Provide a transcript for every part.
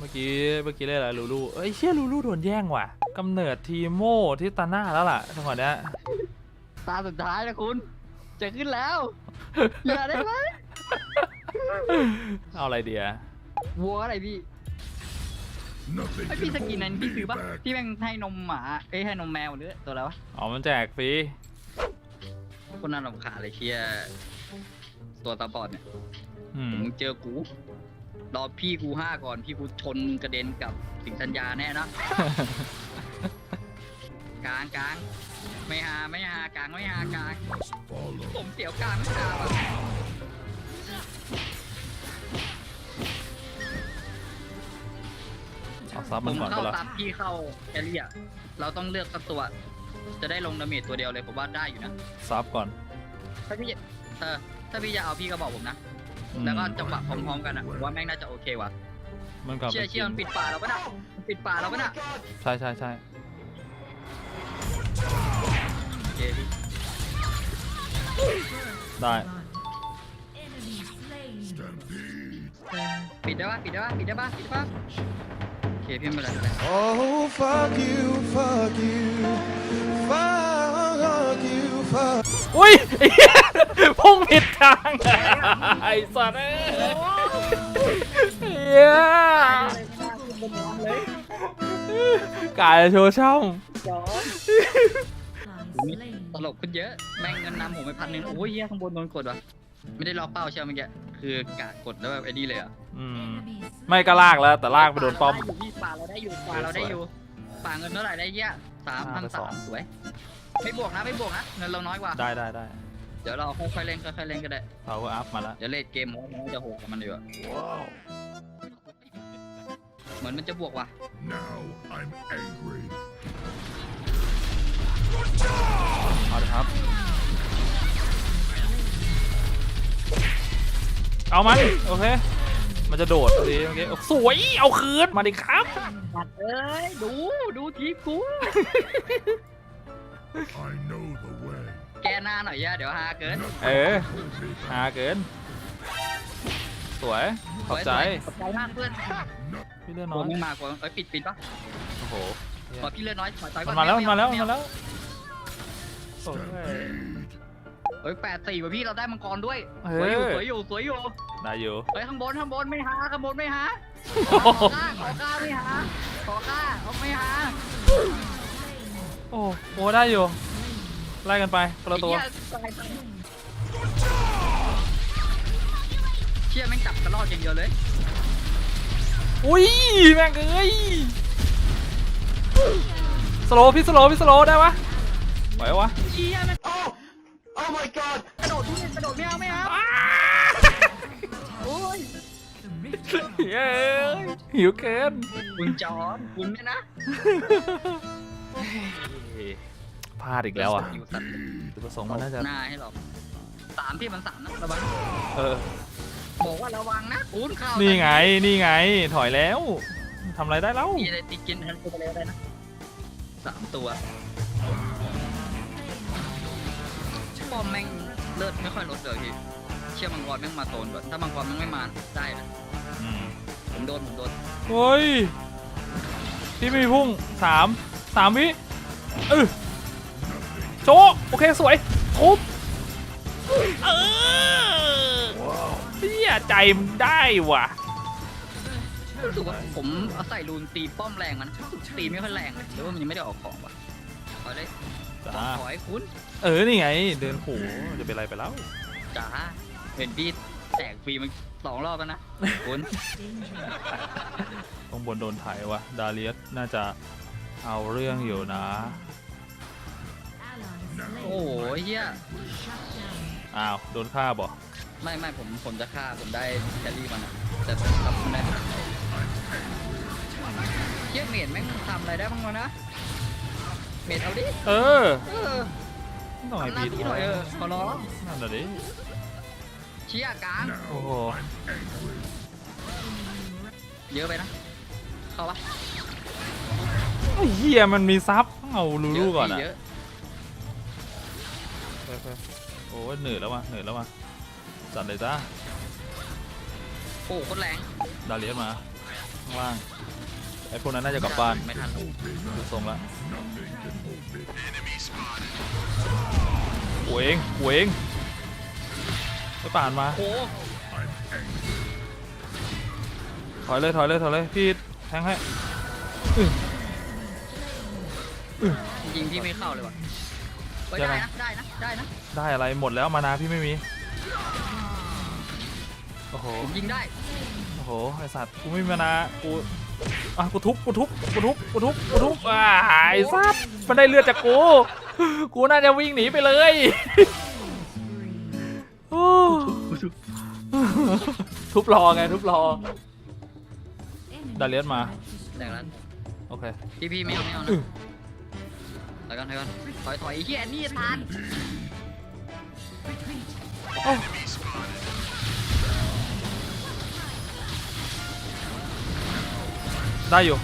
เมื่อกี้เมื่อกี้เรียกอะไรลูลูเอ้ยเชี่ยลูลูโดนแย่งว่ะกำเนิดทีโมที่ตาหน้าแล้วล่ะจังหวะเนี้ยตาสุดท้ายแล้วคุณ จะขึ้นแล้ว อย่าได้ไหมเอาอะไรเดียวัวอะไรพี่ Nothing ไอ can พี่สกิน hold นั้น me พี่ซื้อปะ back. ที่แม่งให้นมหมา เอ้ยให้นมแมวหรือตัวอะไรวะ อ๋อมันแจกฟรีคนน่ารำคาญเลยเชียตัวตาบอดเนี่ยอืม มึงเจอกู รอพี่กูห้าก่อนพี่กูชนกระเด็นกับสิงสัญญาแน่นะ กลางกลางไม่หาไม่หากลางไม่หากลาง Must follow. ผมเสียวกลางไม่หาว่ะเอาซับผมันมก่อนเข้าก็แล้วซับพี่เข้าแครี่อะเราต้องเลือกสักตัว จะได้ลงดาเมจตัวเดียวเลยผมว่าได้อยู่นะซับก่อนถ้าพี่เออถ้าพี่จะเอาพี่ก็บอกผมนะอืม แล้วก็จังหวะพร้อมๆกันอะผมว่าแม่งน่าจะโอเคว่ะมันกลับเชี่ยไปเชี่ยมันปิดป่าเราปะน่ะมันปิดป่าเราปะน่ะใช่ใช่ใช่โอเคพี่ได้ Stampede. ปิดได้ปะปิดได้ปะปิดได้ปะปิดได้ปะโอเคพี่ไม่เป็นไรไม่เป็นไร Oh, fuck you, fuck you, fuck you, fuck. อุ้ยไอ้เหี้ย พุ่งผิดทางไอ้สัตว์เอ้ยเหี้ยกายโชว์ช่องตลกขึ้นเยอะ แม่งเงินนำผมไปพันหนึ่งโอ้ยเหี้ยข้างบนโดนกดว่ะ ไม่ได้ล็อกเป้าใช่ไหมเมื่อกี้คือกะกดแล้วแบบไอ้นี่เลยอะอืมไม่ก็ลากแล้ว แต่ลากไปโดนป้อม ป่าเราได้อยู่พี่ป่าเราได้อยู่ป่าเราได้อยู่ป่าเงินเท่าไหร่ได้เหี้ยสามพันห้าสาไปสอมงสวย ไม่บวกนะไม่บวกนะเงินเราน้อยกว่า ได้ได้ได้ เดี๋ยวเราค่อยๆเล่นค่อยๆเล่นก็ได้ power up มาแล้วเดี๋ยวเลดเกมมันก็จะโหดกับมันอยู่อะเหมือนมันจะบวกว่ะ Now I'm angry. เอาเลยครับ เอามันโอเค มันจะโดดพอดีโอเคสวย เอาคืน มาดิครับเอ้ย ดู ดูทีมกู I know the way. แกหน้าหน่อยย่าเดี๋ยวฮาเกินเออ Hold me หา back. เกิน สวยขอบใจขอบใจมากเพื่อนพี่เลื่อนโดน้อนยมึงมากว่าเอ้ยปิดปิดปะโอ้โหขอพี่เลือดน้อยถอยถอยก่มัอนมาแล้วไมันมาแล้วไมันมาแล้วโอ้ย Stampede. เฮ้ยแปดสี่ว่ะพี่เราได้มังกรด้วยเอสวยอยู่อสวยอยู่สวยอยู่ได้อยู่เฮ้ยข้างบนข้างบนไม่หาข้างบนไม่หาโอ้ขอโหข้าขอข้าไม่หาขอข้าเขาไม่หาโอ้โหได้อยู่ ไล่กันไปคนละตัว ไอ้เหี้ยตายไปเชี่ยแม่งจับกระรอกอย่างเดียวเลย อุ้ยแม่งเอ้ยสโลว์พี่สโลว์พี่สโลว์ได้ปะไหวปะวะเชี่ยแม่ง Oh, oh my god. กระโดดทุเรศกระโดดไม่เอาไม่เอาโอ้ยเย้หิวเกิน คุณจอนคุณเนี่ยนะ พลาดอีกแล้วอะอยู่สัตว์จุดประสงค์มันน่าจะหน้าให้หรอกสามพี่มันสามนะระวังเออบอกว่าระวังนะคุณเข้านี่ไงนี่ไง ถอยแล้วทำอะไรได้แล้วมีอะไรติดกินทันตัวไปแล้วได้นะสามตัวป้อมแม่งเลือดไม่ค่อยลดเลยพี่เชื่อมังกรแม่งมาโซนก่อนถ้ามังกรแม่งไม่มาได้นะอืมผมโดนผมโดนเฮ้ยพี่มีพุ่งสามสามวิเออ โจโอเคสวยทุบเออเฮียใจมันได้ว่ะรู้สึกว่าผมเอาใส่รูนตีป้อมแรงมันตีไม่ค่อยแรงเลยหรือว่ามันยังไม่ได้ออกของวะเอาเลยจ้าขอให้คุณ เออนี่ไง เดินขู่จะเป็นไรไปแล้วจ๋าเห็นพี่แตกฟรีมันสองรอบแล้วนะคุณตรงบนโดนไถว่ะดาเลียสน่าจะเอาเรื่องอยู่นะ โอ้โหเฮียอ้าวโดนฆ่าบ่ไม่ไม่ผมผมจะฆ่าผมได้แคลรี่มันอะแต่ผมทำไม่ได้เฮียเมดแม่งทำอะไรได้บ้างวะนะเมดเอาดิเออเออหน่อยทำหน้าพีที่หน่อยเออขอร้องนั่นน่ะดิเชี่ยกลางโอ้โหเยอะไปนะเข้าปะไอ้เฮียมันมีซับเอาลูลูก่อนอะเยอะ ไปโอ้ยเหนื่อยแล้ววะเหนื่อยแล้ววะจัดเลยจ้าโอ้โหโคตรแรงดาเลียสมาข้างล่างไอ้พวกนั้นน่าจะกลับบ้านไม่ทันหรอกดูทรงละหัวเองหัวเองไปป่านมาโอ้ถอยเลยถอยเลยถอยเลยพี่แทงให้ยิงพี่ไม่เข้าเลยว่ะ เฮ้ยได้นะได้นะได้นะได้อะไรหมดแล้วมานาพี่ไม่มี โอ้โห ผมยิงได้โอ้โห ไอสัตว์กูไม่มีมานากูอะกูทุบกูทุบกูทุบกูทุบกูทุบอ่าไอสัตว์มันได้เลือดจากกู กูน่าจะวิ่งหนีไปเลยโอ้ทุบรอไงทุบรอ ดาเลียสมา แต่ละโอเค พี่พี่ไม่เอาไม่เอาอื้นะอ ถอยก่อนถอยก่อนถอยถอยไอ้เหี้ยนี่ทานได้อยู่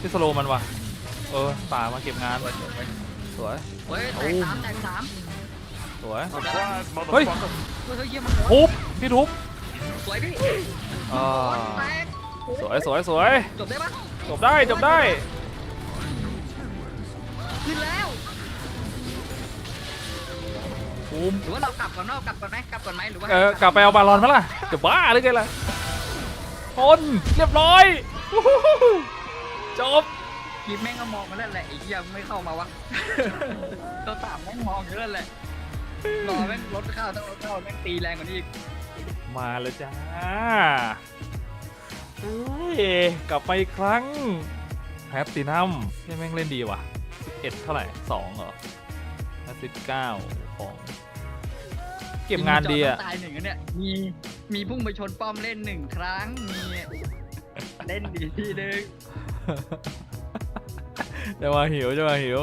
ที่สโลว์มันว่ะ เออป่ามาเก็บงาน สวยสวยสวยเฮ้ยแตกสามแตกสามสวยเอาได้เฮ้ยเฮ้ยเฮ้ยเหี้ยมันโหดทุบพี่ทุบสวยพี่อ่าแตกสวยสวยสวยจบได้ปะจบได้จบได้ ขึ้นแล้วภูมิหรือว่าเรากลับก่อนเนาะกลับก่อนไหมกลับก่อนไหมหรือว่าเออกลับไปเอาบาลอนมั้ล่ะจะบ้าหรือไงล่ะชนเรียบร้อยวู้ฮู้ฮู้จบกีบแม่งก็มองมาแล้วแหละไอ้เหี้ยไม่เข้ามาวะ ตัวสามแม่งมองอยู่นั่นแหละรอแม่งรถเข้าต้องรถเข้าแม่งตีแรงกว่านี้อีกมาแล้วจ้าเฮ้ยกลับมาอีกครั้งแพตตินัมที่แม่งเล่นดีว่ะ 11เท่าไหร่2เหรอสิบเก้าของ เก็บงานดีอะจต้งตายหนึ่งอะเนี่ยมีมีพุ่งไปชนป้อมเล่นหนึ่งครั้งมีเล่นดีทีนึง จะมาหิวจะมาหิว